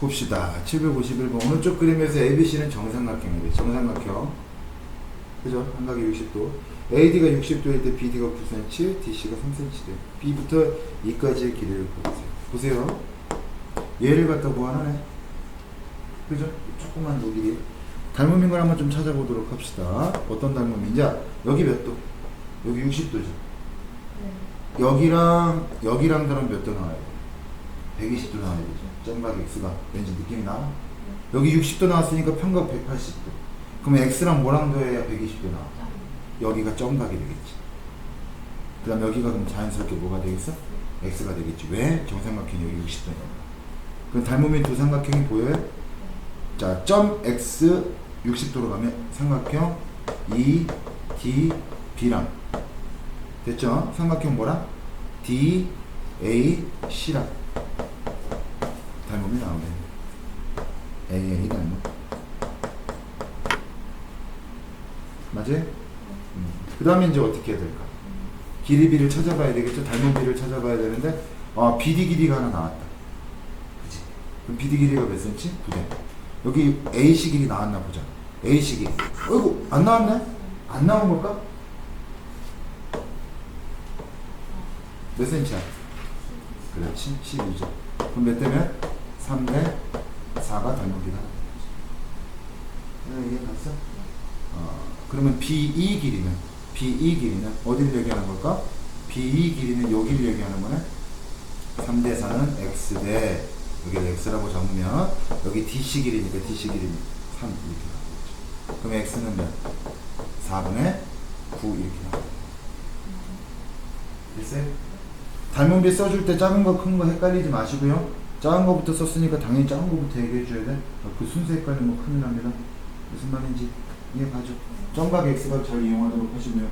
봅시다. 751번. 오른쪽 그림에서 ABC는 정삼각형이래. 정삼각형. 그죠? 한각이 60도. AD가 60도일 때 BD가 9cm, DC가 3cm 돼요. B부터 E까지의 길이를 보세요. 보세요. 얘를 갖다 구하네. 그죠? 조그만 요 길이. 닮음인 걸 한번 좀 찾아보도록 합시다. 어떤 닮음인지. 여기 몇 도? 여기 60도죠. 네. 여기랑 여기랑 다른 몇도 나와야 돼? 120도 나와야 되죠. 점각 x가 왠지 느낌이 나? 여기 60도 나왔으니까 평각 180도. 그럼 x랑 뭐랑 더해야 120도 나와? 여기가 점각이 되겠지. 그 다음 여기가 그럼 자연스럽게 뭐가 되겠어? x가 되겠지. 왜? 정삼각형이 여기 60도니까. 그럼 닮음인 두 삼각형이 보여요? 자, 점 x 60도로 가면 삼각형 E, D, B랑 됐죠? 삼각형 뭐랑? D, A, C랑 닮음이 나오네. A, A 닮음. 맞아요? 그 다음에 이제 어떻게 해야 될까? 길이 B를 찾아봐야 되겠죠? 닮은 B를 찾아봐야 되는데, 아, BD 길이가 하나 나왔다. 그치? 그럼 BD 길이가 몇 cm? 9대. 여기 AC 길이 나왔나 보자. AC 길이. 어이구, 안 나왔네? 안 나온 걸까? 몇 cm야? 그렇지, 12죠. 그럼 몇 대면? 3대 4가 닮은비가 이해 갔어? 어, 그러면 BE 길이는 BE 길이는 어디를 얘기하는 걸까? BE 길이는 여기를 얘기하는 거네. 3대 4는 x대 여기를 x라고 적으면 여기 DC 길이니까 DC 길이는 3 이렇게 나오겠죠. 그럼 x는 몇? 4분의 9 이렇게 나오겠죠. 됐어요? 닮은 비 써줄 때 작은 거 큰 거 헷갈리지 마시고요. 작은 거부터 썼으니까 당연히 작은 거부터 얘기해 줘야 돼. 어, 그 순서 헷갈리면 큰일 납니다. 무슨 말인지 이해 가죠? 점각 x가 잘 이용하도록 하시고요.